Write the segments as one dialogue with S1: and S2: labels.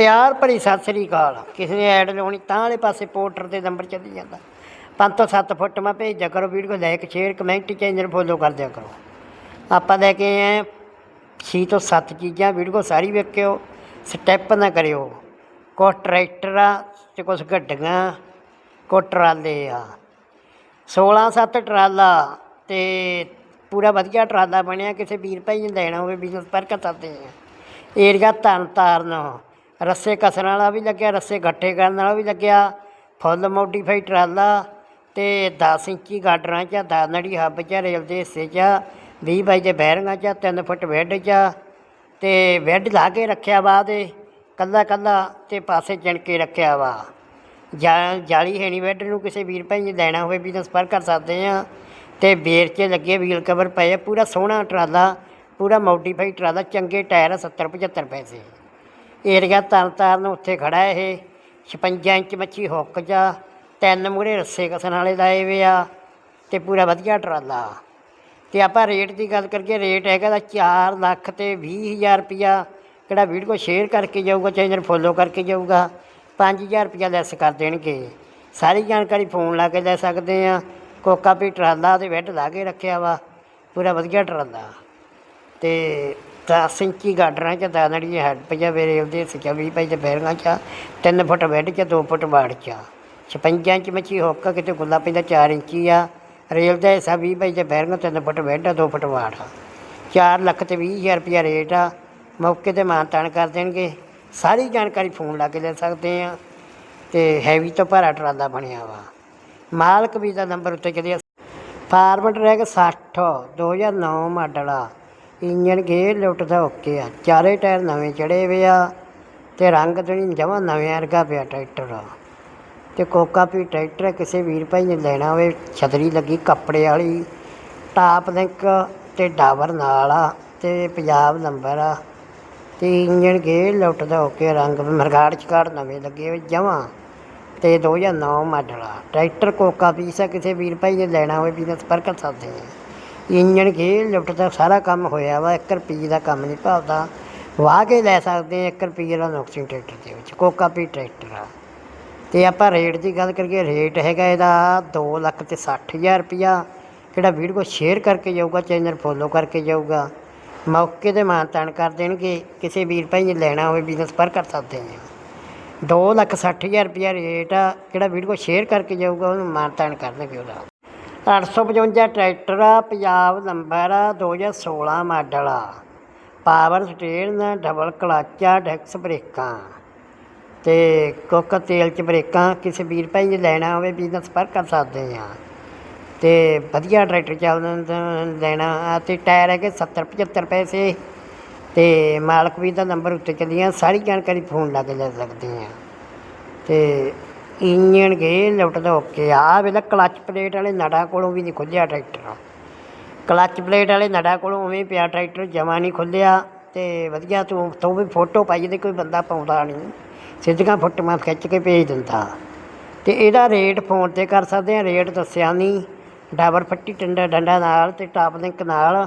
S1: ਪਿਆਰ ਭਰੀ ਸਤਿ ਸ੍ਰੀ ਅਕਾਲ। ਕਿਸੇ ਨੇ ਐਡ ਲਾਉਣੀ ਤਾਂ ਵਾਲੇ ਪਾਸੇ ਪੋਰਟਰ ਦੇ ਨੰਬਰ ਚੱਲੀ ਜਾਂਦਾ। ਪੰਜ ਤੋਂ 7 ਫੁੱਟ ਮੈਂ ਭੇਜਿਆ ਕਰੋ video like share comment channel follow ਕਰ ਦਿਆ ਕਰੋ। ਆਪਾਂ ਲੈ ਕੇ ਆਏ ਛੇ ਤੋਂ 7 ਚੀਜ਼ਾਂ, ਵੀਡੀਓ ਸਾਰੀ ਵੇਖਿਓ ਸਟੈਪ ਨਾ ਕਰਿਓ। ਕੁਛ ਟਰੈਕਟਰ ਆ ਤੇ ਕੁਛ ਗੱਡੀਆਂ, ਕੁਛ ਟਰਾਲੇ ਆ। 16 7 ਟਰਾਲਾ ਤੇ ਪੂਰਾ ਵਧੀਆ ਟਰਾਲਾ ਬਣਿਆ। ਕਿਸੇ ਵੀਰ ਭਾਈ ਨੇ ਲੈਣਾ ਹੋਵੇ ਬਿਜ਼ਨਸ ਪਰ ਕਰ ਸਕਦੇ ਆ। ਏਰੀਆ ਤਰਨ ਤਾਰਨ ਰੱਸੇ ਕੱਸਣ ਵਾਲਾ ਵੀ ਲੱਗਿਆ, ਰੱਸੇ ਗੱਠੇ ਕਰਨ ਵਾਲਾ ਵੀ ਲੱਗਿਆ, ਫੁੱਲ ਮੋਡੀਫਾਈ ਟਰਾਲਾ ਤੇ 10 ਇੰਚੀ ਗਾਡਰਾਂ ਚ 10 ਨੜੀ ਹੱਬ ਚ, ਰੇਲ ਦੇ ਹਿੱਸੇ ਚ 20 ਬਾਈ ਦੇ ਬੈਰਿੰਗਾਂ ਚ 3 ਫੁੱਟ ਬੈੱਡ ਚ ਤੇ ਬੈੱਡ ਲਾ ਕੇ ਰੱਖਿਆ ਵਾ ਤੇ ਕੱਲਾ ਕੱਲਾ ਤੇ ਪਾਸੇ ਚਿਣ ਕੇ ਰੱਖਿਆ ਵਾ। ਜਾ- ਜਾਲੀ ਹੈਣੀ ਵੈੱਡ ਨੂੰ ਕਿਸੇ ਵੀਰ ਭਾਈ ਨੇ ਲੈਣਾ ਹੋਵੇ ਵੀ ਤਾਂ ਸੰਪਰਕ ਕਰ ਸਕਦੇ ਆ ਤੇ ਬੇਰ 'ਚ ਲੱਗੇ ਵੀਲ ਕਵਰ ਪਏ ਪੂਰਾ ਸੋਹਣਾ ਟਰਾਲਾ, ਪੂਰਾ ਮੋਡੀਫਾਈ ਟਰਾਲਾ, ਚੰਗੇ ਟਾਇਰ ਆ 70 75 ਪੈਸੇ। ਏਰੀਆ ਤਰਨ ਤਾਰਨ ਉੱਥੇ ਖੜਾ ਇਹ 56 ਇੰਚ ਮੱਛੀ ਹੁੱਕ ਜਾ, ਤਿੰਨ ਮੂਰੇ ਰੱਸੇ ਕਸਣ ਵਾਲੇ ਲਾਏ ਵੇ ਆ ਤੇ ਪੂਰਾ ਵਧੀਆ ਟਰਾਲਾ। ਤੇ ਆਪਾਂ ਰੇਟ ਦੀ ਗੱਲ ਕਰੀਏ, ਰੇਟ ਹੈਗਾ ਦਾ 4 ਲੱਖ ਤੇ 20000 ਰੁਪਿਆ ਕਿਹੜਾ ਵੀਡੀਓ ਸ਼ੇਅਰ ਕਰਕੇ ਜਾਊਗਾ, ਚੈਨਲ ਫੋਲੋ ਕਰਕੇ ਜਾਊਗਾ 5000 ਰੁਪਿਆ ਲੈਸ ਕਰ ਦੇਣਗੇ। ਸਾਰੀ ਜਾਣਕਾਰੀ ਫੋਨ ਲਾ ਕੇ ਲੈ ਸਕਦੇ ਆ ਕੋਕਾ ਵੀ ਟਰਾਲਾ ਤੇ ਬੈੱਡ ਲਾ ਕੇ ਰੱਖਿਆ ਵਾ, ਪੂਰਾ ਵਧੀਆ ਟਰਾਲਾ। ਤੇ 10 ਇੰਚੀ ਗਾਡਰਾਂ ਚ ਦਾਨੜੀ ਹੈਡ ਪਈਆ ਵੇਰੇ ਉਹਦੇ ਸਿੱਕਾ ਵੀ ਪਈ ਤੇ ਬੈਰਗਾ ਚ 3 ਫੁੱਟ ਬੈੱਡ ਚ 2 ਫੁੱਟ ਬਾੜ ਚ। 56 ਇੰਚ ਮੱਛੀ ਹੁੱਕ ਕਿਤੇ ਗੁੱਲਾ ਪੈਂਦਾ 4 ਇੰਚੀ ਆ। ਰੇਲ ਦਾ ਹਿੱਸਾ 20 ਪਈ ਤੇ ਬੈਰਗਾ 3 ਫੁੱਟ ਬੈੱਡ ਆ 2 ਫੁੱਟ ਬਾੜ ਆ। 4 ਲੱਖ ਤੇ 20000 ਰੁਪਿਆ ਰੇਟ ਆ। ਮੌਕੇ ਤੇ ਮਾਨਤਾਨ ਕਰ ਦੇਣਗੇ। ਸਾਰੀ ਜਾਣਕਾਰੀ ਫੋਨ ਲਾ ਕੇ ਲੈ ਸਕਦੇ ਆ। ਤੇ ਹੈਵੀ ਤੋਂ ਭਾਰਾ ਟਰਾਲਾ ਬਣਿਆ ਵਾ। ਮਾਲਕ ਵੀ ਦਾ ਨੰਬਰ ਉੱਤੇ ਚੱਲਿਆ। ਫਾਰਵਰਡ ਰੈਗ 60 2009 ਮਾਡਲ ਆ। ਇੰਜਨ ਗੇਅਰ ਲਿਫਟ ਦਾ ਓਕੇ ਆ। ਚਾਰੇ ਟਾਇਰ ਨਵੇਂ ਚੜੇ ਵੇ ਆ ਤੇ ਰੰਗ ਜਿਹੜੀ ਜਮਾ ਨਵੇਂ ਵਰਗਾ ਪਿਆ ਟਰੈਕਟਰ ਆ। ਤੇ ਕੋਕਾ ਵੀ ਟਰੈਕਟਰ ਕਿਸੇ ਵੀਰ ਭਾਈ ਨੇ ਲੈਣਾ ਹੋਵੇ, ਛਤਰੀ ਲੱਗੀ ਕੱਪੜੇ ਵਾਲੀ, ਟਾਪ ਲਿੰਕ ਤੇ ਡਾਬਰ ਨਾਲ ਆ, ਤੇ ਪੰਜਾਬ ਨੰਬਰ ਆ। ਤੇ ਇੰਜਨ ਗੇਅਰ ਲਿਫਟ ਦਾ ਓਕੇ ਰੰਗ ਮਰਗਾੜ ਚਕਾੜ ਨਵੇਂ ਲੱਗੇ ਹੋਏ ਜਮਾਂ। ਤੇ 2009 ਮਾਡਲ ਆ। ਟਰੈਕਟਰ ਕੋਕਾ ਪੀਸ ਆ, ਕਿਸੇ ਵੀਰ ਭਾਈ ਨੇ ਲੈਣਾ ਹੋਵੇ ਬਿਜ਼ਨਸ ਸੰਪਰਕ ਕਰ ਸਕਦੇ ਆ ਇੰਜਣ ਗੇਅਰ ਲਿਫਟ ਦਾ ਸਾਰਾ ਕੰਮ ਹੋਇਆ ਵਾ 1 ਰੁਪਈਏ ਦਾ ਕੰਮ ਨਹੀਂ ਭਾਵਦਾ ਵਾਹ ਕੇ ਲੈ ਸਕਦੇ ਆ 1 ਰੁਪਈਏ ਦਾ ਨੁਕਸਾਨ ਟਰੈਕਟਰ ਦੇ ਵਿੱਚ, ਕੋਕਾ ਪੀ ਟਰੈਕਟਰ ਆ। ਤੇ ਆਪਾਂ ਰੇਟ ਦੀ ਗੱਲ ਕਰੀਏ, ਰੇਟ ਹੈਗਾ ਇਹਦਾ 2 ਲੱਖ ਤੇ 60000 ਰੁਪਿਆ ਕਿਹੜਾ ਵੀਡੀਓ ਸ਼ੇਅਰ ਕਰਕੇ ਜਾਊਗਾ, ਚੈਨਲ ਫੋਲੋ ਕਰਕੇ ਜਾਊਗਾ। ਮੌਕੇ ਤੇ ਮਾਨਤਾਨ ਕਰ ਦੇਣਗੇ, ਕਿਸੇ ਵੀਰ ਭਾਈ ਨੇ ਲੈਣਾ ਹੋਵੇ ਬਿਜ਼ਨਸ ਪਰ ਕਰ ਸਕਦੇ ਨੇ। ਦੋ ਲੱਖ ਸੱਠ ਹਜ਼ਾਰ ਰੁਪਇਆ ਰੇਟ ਆ ਜਿਹੜਾ ਵੀਡੀਓ ਸ਼ੇਅਰ ਕਰਕੇ ਜਾਊਗਾ, ਉਹਨੂੰ ਮਾਨਤਾਨ ਦੇਣਗੇ ਉਹਦਾ। 855 ਟਰੈਕਟਰ ਆ, ਪੰਜਾਬ ਨੰਬਰ ਆ 2016 ਮਾਡਲ ਆ। ਪਾਵਰ ਸਟੀਅਰਿੰਗ, ਡਬਲ ਕਲੱਚ ਆ ਡੈਕਸ ਬ੍ਰੇਕਾਂ। ਤੇ ਕੁੱਕ ਤੇਲ ਚ ਬ੍ਰੇਕਾਂ, ਕਿਸੇ ਵੀਰ ਭਾਈ ਨੇ ਲੈਣਾ ਹੋਵੇ ਬਿਜ਼ਨਸ ਪਰ ਕਰ ਸਕਦੇ ਆ। ਤੇ ਵਧੀਆ ਟਰੈਕਟਰ ਚੱਲਦਾ ਲੈਣਾ। ਆ ਤੇ ਟਾਇਰ ਹੈਗੇ 70 75 ਪੈਸੇ। ਤੇ ਮਾਲਕ ਵੀ ਦਾ ਨੰਬਰ ਉੱਤੇ ਚੱਲੀਆਂ, ਸਾਰੀ ਜਾਣਕਾਰੀ ਫੋਨ ਲਾ ਕੇ ਲੈ ਸਕਦੇ ਆ। ਤੇ ਇੰਜਣ ਗਏ ਲੁੱਟ ਦਾ ਓਕੇ। ਆ ਵੇਲੇ ਕਲੱਚ ਪਲੇਟ ਵਾਲੇ ਨੜਾ ਕੋਲੋਂ ਵੀ ਨਹੀਂ ਖੁੱਲਿਆ ਟਰੈਕਟਰ। ਕਲੱਚ ਪਲੇਟ ਵਾਲੇ ਨੜਾ ਕੋਲੋਂ ਉਵੇਂ ਪਿਆ ਟਰੈਕਟਰ, ਜਮਾ ਨਹੀਂ ਖੁੱਲਿਆ ਤੇ ਵਧੀਆ ਤੂੰ ਤੂੰ ਵੀ ਫੋਟੋ ਪਾਈ ਦੇ ਕੋਈ ਬੰਦਾ ਪਾਉਂਦਾ ਨਹੀਂ। ਸਿੱਧੀਆਂ ਫੋਟੋਆਂ ਖਿੱਚ ਕੇ ਭੇਜ ਦਿੰਦਾ। ਤੇ ਇਹਦਾ ਰੇਟ ਫੋਨ ਤੇ ਕਰ ਸਕਦੇ ਆ, ਰੇਟ ਦੱਸਿਆ ਨਹੀਂ। ਡਾਬਰ ਫੱਟੀ ਟੰਡਾ ਡੰਡਾ ਨਾਲ ਤੇ ਟਾਪ ਲਿੰਕ ਨਾਲ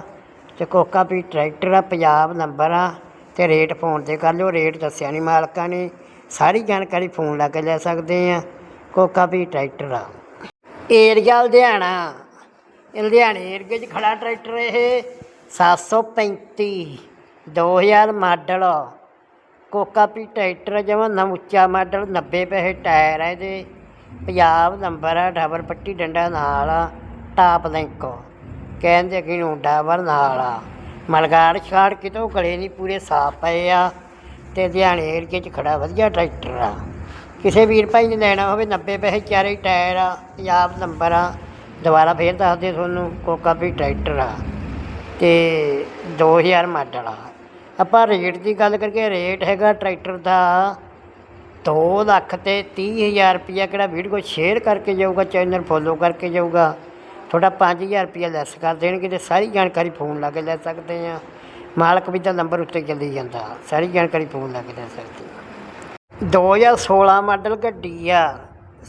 S1: ਤੇ ਕੋਕਾ ਵੀ ਟਰੈਕਟਰ ਆ, ਪੰਜਾਬ ਨੰਬਰ ਆ। ਤੇ ਰੇਟ ਫੋਨ ਤੇ ਕਰ ਲਿਓ, ਰੇਟ ਦੱਸਿਆ ਨਹੀਂ ਮਾਲਕਾਂ ਨੇ। ਸਾਰੀ ਜਾਣਕਾਰੀ ਫੋਨ ਲਾ ਕੇ ਲੈ ਸਕਦੇ ਆ ਕੋਕਾ ਵੀ ਟਰੈਕਟਰ ਆ। ਏਰੀਆ ਲੁਧਿਆਣਾ। ਲੁਧਿਆਣੇ ਏਰੀਏ 'ਚ ਖੜਾ ਟਰੈਕਟਰ ਇਹ। 735 2000 ਮਾਡਲ। ਕੋਕਾ ਵੀ ਟਰੈਕਟਰ ਜਮਾ ਨਾ ਉੱਚਾ ਮਾਡਲ 90 ਪੈਸੇ ਟਾਇਰ ਆ ਇਹਦੇ। ਪੰਜਾਬ ਨੰਬਰ ਆ, ਡਬਲ ਪੱਟੀ ਡੰਡਾ ਨਾਲ ਆ, ਟਾਪ ਲਿੰਕ। ਕਹਿੰਦੇ ਕਿ ਨੂੰ ਡਬਲ ਨਾਲ ਆ। ਮਲਗਾੜ ਛਾੜ ਕਿਤੋਂ ਗਲੇ ਨਹੀਂ ਪੂਰੇ ਸਾਫ਼ ਪਏ ਆ। ਤੇ ਲੁਧਿਆਣੇ ਏਰੀਏ 'ਚ ਖੜਾ ਵਧੀਆ ਟਰੈਕਟਰ ਆ। ਕਿਸੇ ਵੀਰ ਭਾਈ ਨੇ ਲੈਣਾ ਹੋਵੇ 90 ਪੈਸੇ ਚਾਰੇ ਟਾਇਰ ਆ, ਪੰਜਾਬ ਨੰਬਰ ਆ। ਦੁਬਾਰਾ ਫੇਰ ਦੱਸਦੇ ਤੁਹਾਨੂੰ, ਕੋਕਾ ਵੀ ਟਰੈਕਟਰ ਆ। ਤੇ 2000 ਮਾਡਲ ਆ। ਆਪਾਂ ਰੇਟ ਦੀ ਗੱਲ ਕਰੀਏ ਰੇਟ ਹੈਗਾ ਟਰੈਕਟਰ ਦਾ 2 ਲੱਖ ਤੇ 30000 ਰੁਪਇਆ, ਕਿਹੜਾ ਵੀਡੀਓ ਸ਼ੇਅਰ ਕਰਕੇ ਜਾਊਗਾ ਚੈਨਲ ਫੋਲੋ ਕਰਕੇ ਜਾਊਗਾ। ਤੁਹਾਡਾ 5000 ਰੁਪਇਆ ਲੈਸ ਕਰ ਦੇਣਗੇ ਤੇ ਸਾਰੀ ਜਾਣਕਾਰੀ ਫੋਨ ਲਾ ਕੇ ਲੈ ਸਕਦੇ ਆ। ਮਾਲਕ ਵੀ ਦਾ ਨੰਬਰ ਉੱਤੇ ਚੱਲੀ ਜਾਂਦਾ। ਸਾਰੀ ਜਾਣਕਾਰੀ ਫੋਨ ਲਾ ਕੇ ਲੈ ਸਕਦੇ। ਆ 2016 ਮਾਡਲ ਗੱਡੀ ਆ।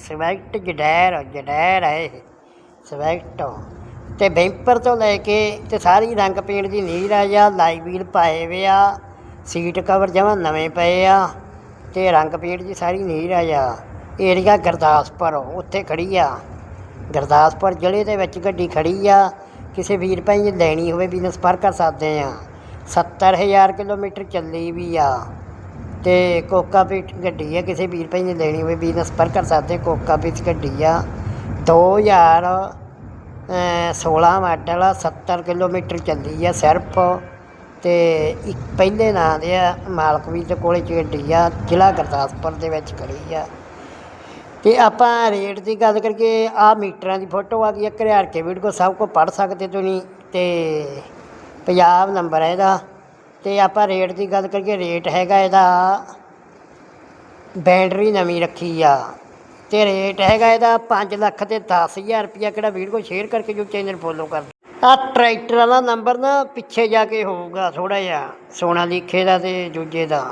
S1: ਸਵੈਕਟ ਜਡੈਰ ਜਡੈਰ ਹੈ ਇਹ। ਸਵੈਕਟ ਤੇ ਬੈਂਪਰ ਤੋਂ ਲੈ ਕੇ ਤੇ ਸਾਰੀ ਰੰਗ ਪੇਂਟ ਦੀ ਨੀਰ ਆ ਜਾਂ ਲਾਈ ਵੀਲ ਪਾਏ ਵੇ ਆ, ਸੀਟ ਕਵਰ ਜਮਾਂ ਨਵੇਂ ਪਏ ਆ, ਤੇ ਰੰਗ ਪੇੜ ਦੀ ਸਾਰੀ ਨੀਰ ਆ। ਜਾ ਏਰੀਆ ਗੁਰਦਾਸਪੁਰ ਉੱਥੇ ਖੜੀ ਆ। ਗੁਰਦਾਸਪੁਰ ਜ਼ਿਲ੍ਹੇ ਦੇ ਵਿੱਚ ਗੱਡੀ ਖੜੀ ਆ। ਕਿਸੇ ਵੀਰ ਭਾਈ ਲੈਣੀ ਹੋਵੇ ਬਿਜ਼ਨਸ ਪਰ ਕਰ ਸਕਦੇ ਆ। 70000 ਕਿਲੋਮੀਟਰ ਚੱਲੀ ਵੀ ਆ। ਤੇ ਕੋਕਾ ਗੱਡੀ ਆ, ਕਿਸੇ ਵੀਰ ਭਾਈ ਨੇ ਲੈਣੀ ਹੋਵੇ ਬਿਜ਼ਨਸ ਪਰ ਕਰ ਸਕਦੇ ਕੋਕਾ ਪੀਟ ਗੱਡੀ ਆ। 2000 ਅਹ 16 ਮਾਡਲ ਆ 70 ਕਿਲੋਮੀਟਰ ਚੱਲੀ ਆ ਸਿਰਫ। ਤੇ ਇੱਕ ਪਹਿਲੇ ਨਾਂ ਦੇ ਆ, ਮਾਲਕ ਵੀ ਦੇ ਕੋਲੇ ਚ ਗੱਡੀ ਆ, ਜ਼ਿਲ੍ਹਾ ਗੁਰਦਾਸਪੁਰ ਦੇ ਵਿੱਚ ਖੜੀ ਆ। ਤੇ ਆਪਾਂ ਰੇਟ ਦੀ ਗੱਲ ਕਰਕੇ ਆ ਮੀਟਰਾਂ ਦੀ ਫੋਟੋ ਆ ਗਈ ਆ ਘਰਿਆਰ ਕੇ ਵੀਡੀਓ ਸਭ ਕੋ ਪੜ ਸਕਦੇ ਤੁਸੀਂ। ਤੇ ਪੰਜਾਬ ਨੰਬਰ ਹੈ ਇਹਦਾ। ਤੇ ਆਪਾਂ ਰੇਟ ਦੀ ਗੱਲ ਕਰੀਏ, ਰੇਟ ਹੈਗਾ ਇਹਦਾ ਬੈਟਰੀ ਨਵੀਂ ਰੱਖੀ ਆ। ਤੇ ਰੇਟ ਹੈਗਾ ਇਹਦਾ 5 ਲੱਖ ਤੇ 10000 ਰੁਪਇਆ, ਕਿਹੜਾ ਵੀਡੀਓ ਸ਼ੇਅਰ ਕਰਕੇ ਜੋ ਚੈਨਲ ਫੋਲੋ ਕਰ ਆ ਟਰੈਕਟਰ ਵਾਲਾ ਨੰਬਰ ਨਾ ਪਿੱਛੇ ਜਾ ਕੇ ਹੋਊਗਾ ਥੋੜਾ ਜਿਹਾ, ਸੋਨਾ ਲਿਖੇ ਦਾ ਤੇ ਦੂਜੇ ਦਾ।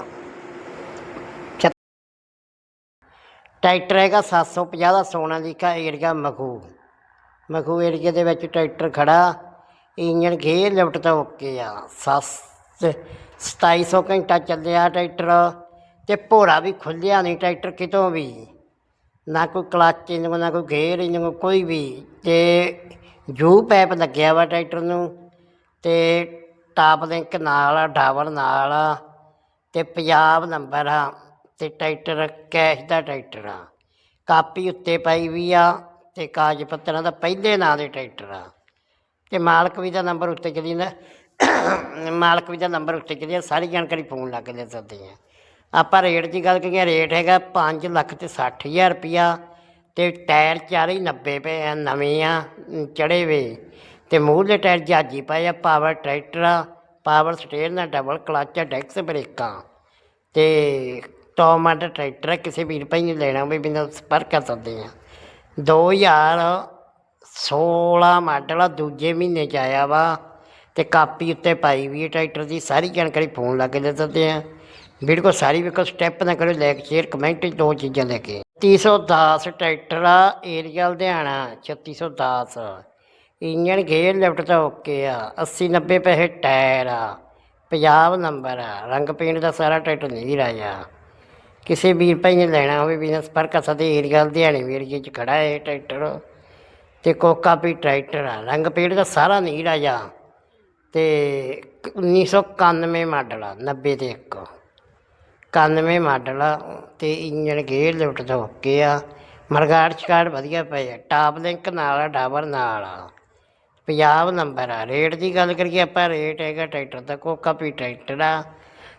S1: ਟਰੈਕਟਰ ਹੈਗਾ 750 ਦਾ, ਸੋਨਾ ਲਿਖਾ ਏਰੀਆ ਮਖੂ। ਮਖੂ ਏਰੀਏ ਦੇ ਵਿੱਚ ਟਰੈਕਟਰ ਖੜਾ। ਇੰਜਣ ਗੇਅਰ ਲਿਫਟ ਤਾਂ ਓਕੇ ਆ। ਸੱਸ 2700 ਘੰਟਾ ਚੱਲਿਆ ਟਰੈਕਟਰ ਤੇ ਭੋਰਾ ਵੀ ਖੁੱਲਿਆ ਨਹੀਂ ਟਰੈਕਟਰ ਕਿਤੋਂ ਵੀ। ਨਾ ਕੋਈ ਕਲਚ ਇੰਜਨ ਨਾ ਕੋਈ ਗੇਅਰ ਇੰਜਨ ਕੋਈ ਵੀ। ਤੇ ਜੂ ਪੈਪ ਲੱਗਿਆ ਵਾ ਟਰੈਕਟਰ ਨੂੰ ਤੇ ਟਾਪ ਲਿੰਕ ਨਾਲ ਆ ਡਾਵਰ ਨਾਲ ਆ ਤੇ ਪੰਜਾਬ ਨੰਬਰ ਆ ਤੇ ਟਰੈਕਟਰ ਕੈਸ਼ ਦਾ ਟਰੈਕਟਰ ਆ। ਕਾਪੀ ਉੱਤੇ ਪਾਈ ਵੀ ਆ ਤੇ ਕਾਗਜ਼ ਪੱਤਰਾਂ ਦਾ ਪਹਿਲੇ ਨਾਂ ਦੇ ਟਰੈਕਟਰ ਆ। ਤੇ ਮਾਲਕ ਵੀ ਦਾ ਨੰਬਰ ਉੱਤੇ ਚਲੀ ਜਾਂਦਾ। ਮਾਲਕ ਵੀ ਦਾ ਨੰਬਰ ਉੱਤੇ ਚਲੀ ਜਾਂਦਾ। ਸਾਰੀ ਜਾਣਕਾਰੀ ਫੋਨ ਲਾ ਕੇ ਦੇ ਸਕਦੇ ਆ। ਆਪਾਂ ਰੇਟ ਦੀ ਗੱਲ ਕਰੀਏ ਰੇਟ ਹੈਗਾ 5 ਲੱਖ ਤੇ 60000 ਰੁਪਿਆ ਤੇ ਟਾਇਰ ਚਾਰੇ ਹੀ 90 ਪਏ ਆ ਨਵੇਂ ਆ ਚੜੇ ਵੇ। ਤੇ ਮੂਹਰਲੇ ਟਾਇਰ ਜਾਜੀ ਪਏ ਆ ਪਾਵਰ ਟਰੈਕਟਰ ਆ ਪਾਵਰ ਸਟੇਅਰ ਨਾਲ ਡਬਲ ਕਲੱਚ ਆ ਡੈਕਸ ਬ੍ਰੇਕਾਂ। ਤੇ ਟੋਮਾਟਰ ਟਰੈਕਟਰ ਆ, ਕਿਸੇ ਵੀਰ ਭਾਈ ਨੇ ਲੈਣਾ ਹੋਵੇ ਬਿਨਾਂ ਸੰਪਰਕ ਕਰ ਸਕਦੇ ਆ। 2016 ਮਾਡਲ ਆ, ਦੂਜੇ ਮਹੀਨੇ ਚ ਆਇਆ ਵਾ ਤੇ ਕਾਪੀ ਉੱਤੇ ਪਾਈ ਵੀ ਹੈ ਟਰੈਕਟਰ ਦੀ ਸਾਰੀ ਜਾਣਕਾਰੀ ਫੋਨ ਲਾ ਕੇ ਦੇ ਸਕਦੇ ਆ। ਵੀਡੀਓ ਸਾਰੀ ਵੇਖੋ ਸਟੈਪ ਨਾ ਕਰੋ ਲਾਈਕ ਸ਼ੇਅਰ ਕਮੈਂਟ ਦੋ ਚੀਜ਼ਾਂ ਲੈ ਕੇ। 310 ਟਰੈਕਟਰ ਆ area Ludhiana 3610 engine gear lift ਤਾਂ ਓਕੇ ਆ 80 90 ਪੈਸੇ ਟਾਇਰ ਆ ਪੰਜਾਬ ਨੰਬਰ ਆ, ਰੰਗ ਪੇਂਟ ਦਾ ਸਾਰਾ ਟਰੈਕਟਰ ਨਹੀਂ ਰਾਜਾ ਕਿਸੇ ਵੀਰ ਭਾਈ ਨੇ ਲੈਣਾ ਹੋਵੇ ਬਿਜ਼ਨਸ ਪਰ ਕਸਾ ਦੇ ਏਰੀਆ ਲੁਧਿਆਣੇ ਏਰੀਏ 'ਚ ਖੜਾ ਹੈ ਇਹ ਟਰੈਕਟਰ। ਤੇ ਕੋਕਾ ਵੀ ਟਰੈਕਟਰ ਆ। ਰੰਗ ਪੇਂਟ ਦਾ ਸਾਰਾ ਨਹੀਂ ਰਾਜਾ ਤੇ 1991 ਮਾਡਲ ਆ 90 ਤੇ ਇੱਕ। 91 ਮਾਡਲ ਆ, ਤੇ ਇੰਜਨ ਗੇਅਰ ਲਿਫਟ ਤੋਂ ਓਕੇ ਆ। ਮਰਗਾੜ ਚਕਾੜ ਵਧੀਆ ਪਏ ਆ। ਟਾਪ ਲਿੰਕ ਨਾਲ ਆ, ਡਾਬਰ ਨਾਲ ਆ। ਪੰਜਾਬ ਨੰਬਰ ਆ। ਰੇਟ ਦੀ ਗੱਲ ਕਰੀਏ, ਆਪਾਂ ਰੇਟ ਹੈਗਾ ਟਰੈਕਟਰ ਦਾ, ਕੋਕਾ ਵੀ ਟਰੈਕਟਰ ਆ।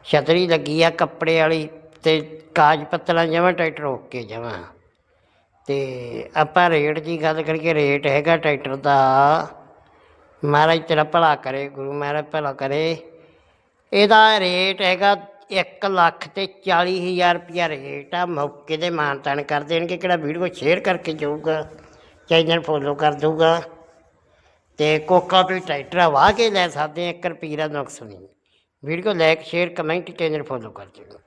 S1: ਛਤਰੀ ਲੱਗੀ ਆ ਕੱਪੜੇ ਵਾਲੀ ਤੇ ਕਾਜ ਪੱਤਲਾਂ ਜਮਾਂ ਟਰੈਕਟਰ ਓਕੇ ਜਮਾਂ। ਤੇ ਆਪਾਂ ਰੇਟ ਦੀ ਗੱਲ ਕਰੀਏ ਰੇਟ ਹੈਗਾ ਟਰੈਕਟਰ ਦਾ। ਮਹਾਰਾਜ ਤੇਰਾ ਭਲਾ ਕਰੇ, ਗੁਰੂ ਮਹਾਰਾਜ ਭਲਾ ਕਰੇ। ਇਹਦਾ ਰੇਟ ਹੈਗਾ 1 ਲੱਖ ਤੇ 40 ਹਜ਼ਾਰ ਰੁਪਇਆ ਰੇਟ ਆ। ਮੌਕੇ ਦੇ ਮਾਨਤਾਨ ਕਰ ਦੇਣਗੇ, ਕਿਹੜਾ ਵੀਡੀਓ ਸ਼ੇਅਰ ਕਰਕੇ ਜਾਊਗਾ ਚੈਨਲ ਫੋਲੋ ਕਰ ਦਊਗਾ। ਤੇ ਕੋਕਾ ਵੀ ਟਰੈਕਟਰ ਆ, ਵਾਹ ਕੇ ਲੈ ਸਕਦੇ ਆ 1 ਰੁਪਈਏ ਦਾ ਨੁਕਸ ਨਹੀਂ। Video like share comment channel follow ਕਰ ਦਿਓ।